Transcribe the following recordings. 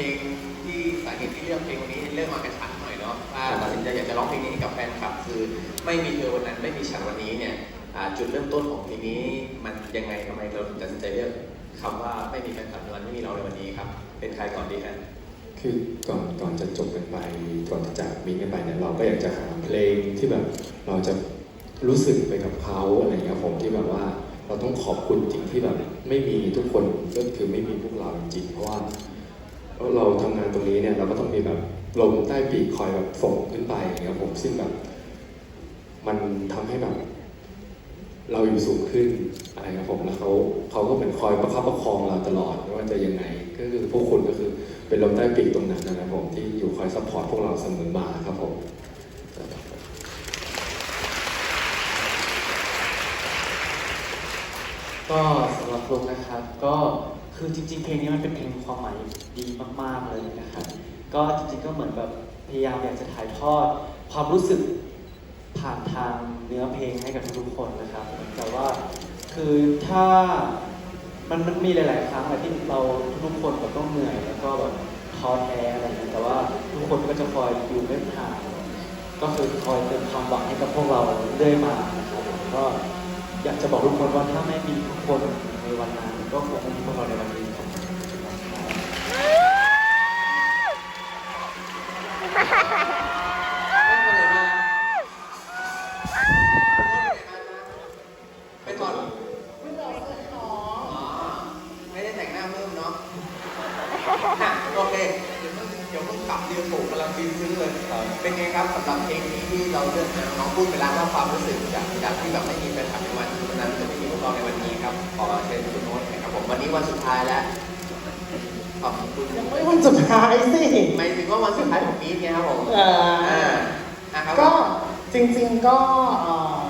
ลงที่สาเหตุที่เลือกเพลงวันนี้เริ่มมากระชันหน่อยเนาะว่าตัดสินใจอยากจะร้องเพลงนี้ให้กับแฟนคลับ คือไม่มีเธอวันนั้นไม่มีฉันวันนี้เนี่ยอ่าจุดเริ่มต้นของเพลงนี้ มันยังไงทำไมเราถึงตัดสินใจเลือกคำว่าไม่มีแฟนคลับในวันไม่มีเราในวันนี้ครับ เป็นใครก่อนดีฮะคือก่อนก่อนจะจบกันไปก่อนจะจากมินกันไปเนี่ยเราก็อยากจะหาเพลงที่แบบเราจะรู้สึกไปกับเขาอะไรเงี้ยผมที่แบบว่า เราต้องขอบคุณจริงที่แบบไม่มีทุกคนก็คือไม่มีพวกเราจริงเพราะว่า เราทำงานตรงนี้เนี่ยเราก็ต้องมีแบบลมใต้ปีกคอยแบบส่งขึ้นไปอย่างเงี้ยผมซึ่งแบบ มันทำให้แบบ เราอยู่สูงขึ้นอะไรครับผมแล้วเขาเขาก็เหมือนคอยประคับประคองเราตลอดไม่ว่าจะยังไงก็คือพวกคุณก็คือเป็นลมใต้ปีกตรงนั้นนะครับผมที่อยู่คอยซัพพอร์ตพวกเราเสมอมาครับผมก็สำหรับลุกนะครับก็ คือจริงๆ เพลงนี้มันเป็นเพลงความหมายดีมากๆเลยนะครับ ก็จริงๆก็เหมือนแบบพยายามอยากจะถ่ายทอดความรู้สึกผ่านทางเนื้อเพลงให้กับทุกๆคนนะครับแต่ว่าคือถ้ามันมันมีหลาย ๆ ครั้งอะที่เราทุกคนแบบต้องเหนื่อยแล้วก็แบบท้อแท้อะไรอย่างเงี้ยแต่ว่าทุกคนก็จะคอยอยู่เบื้องหางก็คือคอยเติมความหวังให้กับพวกเราเรื่อยมานะครับก็อยากจะบอกทุกคนว่าถ้าไม่มีทุกคนในวันนั้นก็คงไม่มีพวกเราในะโอเคเดี๋ยวเพิ่งเดี๋ยวเพิ่งกลับเรียนผมกำลังฟินซึ้งเลยเป็นไงครับสำหรับเพลงนี้ที่เราเลือกนะน้องพูดไปแล้วว่าความรู้สึกจากจากที่แบบไม่มีแฟนคลับในวันนั้นจะไม่มีพวกเราในวันนี้ครับขอเชิญคุณโน้ตนะครับผมวันนี้วันสุดท้ายแล้วขอบคุณยังไม่วันสุดท้ายสิ หมายถึงว่าวันสุดท้ายของมีดไงครับผมเอ่ออ่า อะครับก็จริงๆก็เอ่อ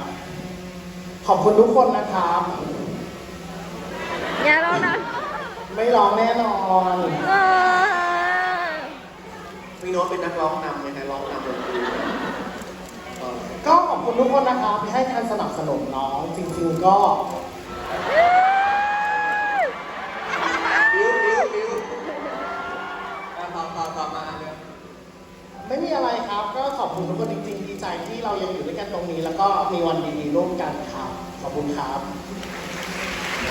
ขอบคุณทุกคนนะครับ อย่าร้องนะไม่ร้องแน่นอน เออ พี่โน้ตเป็นนักร้องนำเลยนะร้องนำดนตรีก็ก็ขอบคุณทุกคนนะครับที่ให้การสนับสนุนน้องจริงๆก็บิ้วบิ้วบิ้วอะต่อต่อต่อมาเลยไม่มีอะไรครับ ก็ขอบคุณทุกคนจริงๆดีใจที่เรายังอยู่ด้วยกันตรงนี้ แล้วก็มีวันดีๆร่วมกันครับขอบคุณครับ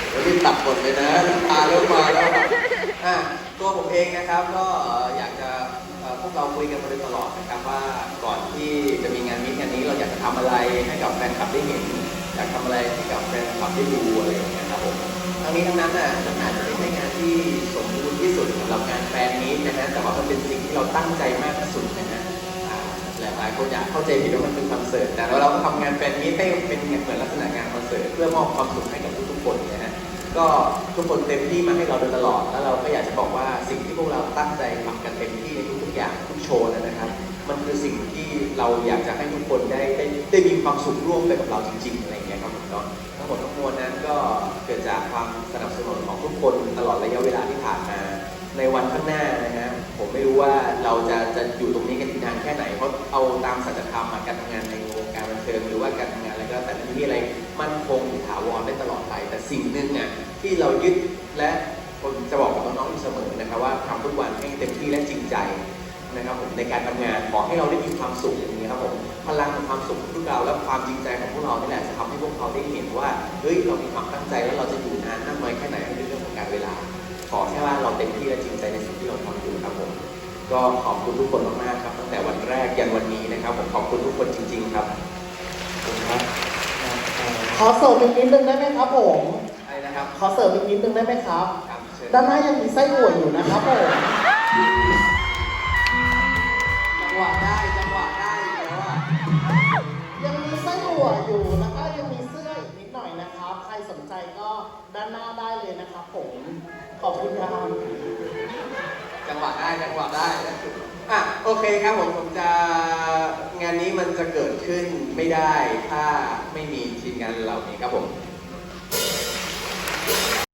เดี๋ยวรีบตัดบทเลยนะน้ำตาเริ่มมาแล้วอะตัวผมเองนะครับก็เอ่ออยากจะ เราคุยกันมาโดยตลอดนะครับว่าก่อนที่จะมีงานมิตงานนี้เราอยากจะทำอะไรให้กับแฟนคลับได้เห็นอยากทำอะไรให้กับแฟนคลับได้ดูอะไรอย่างเงี้ยครับผมทั้งนี้ทั้งนั้นน่ะมันอาจจะไม่ใช่งานที่สมบูรณ์ที่สุดสำหรับงานแฟนมิตนะฮะแต่ว่ามันเป็นสิ่งที่เราตั้งใจมากที่สุดนะฮะอ่าหลายๆคนอยากเข้าใจผิดว่ามันเป็นคอนเสิร์ตแต่เราเราทำงานแฟนมิตให้เป็นเหมือนลักษณะงานคอนเสิร์ตเพื่อมอบความสุขให้กับทุกๆคนนะฮะ ก็ทุกคนเต็มที่มาให้เราโดยตลอด แล้วเราก็อยากจะบอกว่าสิ่งที่พวกเราตั้งใจทำกันเต็มที่ใน โชว์นะครับ มันคือสิ่งที่เราอยากจะให้ทุกคนได้ได้ได้มีความสุขร่วมไปกับเราจริงๆอะไรอย่างเงี้ยครับผมก็ทั้งหมดทั้งมวลนั้นก็เกิดจากความสนับสนุนของทุกคนตลอดระยะเวลาที่ผ่านมา ในวันข้างหน้านะฮะผมไม่รู้ว่าเราจะจะอยู่ตรงนี้กันอีกนานแค่ไหนเพราะเอาตามสัจธรรมการทำงานในวงการบันเทิงหรือว่าการทำงานอะไรก็แต่ไม่มีอะไรมั่นคงถาวรได้ตลอดไป แต่สิ่งหนึ่งอะที่เรายึดและผมจะบอกกับน้องๆอยู่เสมอนะครับว่าทำทุกวันให้เต็มที่และจริงใจ นะครับผมในการทำงานขอให้เราได้มีความสุขอย่างนี้ครับผมพลังของความสุขของพวกเราและความจริงใจของพวกเรานี่แหละจะทำให้พวกเขาได้เห็นว่าเฮ้ยเรามีความตั้งใจแล้วเราจะอยู่นานมากน้อยแค่ไหนในเรื่องของการเวลา ขอแค่ว่าเราเต็มที่และจริงใจในสิ่งที่เราทำอยู่ครับผมก็ขอบคุณทุกคนมากๆครับ ตั้งแต่วันแรกยันวันนี้นะครับผมขอบคุณทุกคนจริง ๆ ครับขอบคุณครับขอเสริมอีกนิดนึงได้ไหมครับผมอะไรนะครับขอเสริมอีกนิดนึงได้ไหมครับครับเชิญด้านหน้ายังมีไส้อั่วอยู่นะครับผม ด้านหน้าได้เลยนะครับผม ขอบคุณครับจังหวะได้จังหวะได้อะโอเคครับผมผมจะงานนี้มันจะเกิดขึ้นไม่ได้ถ้าไม่มีทีมงานเหล่านี้ครับผม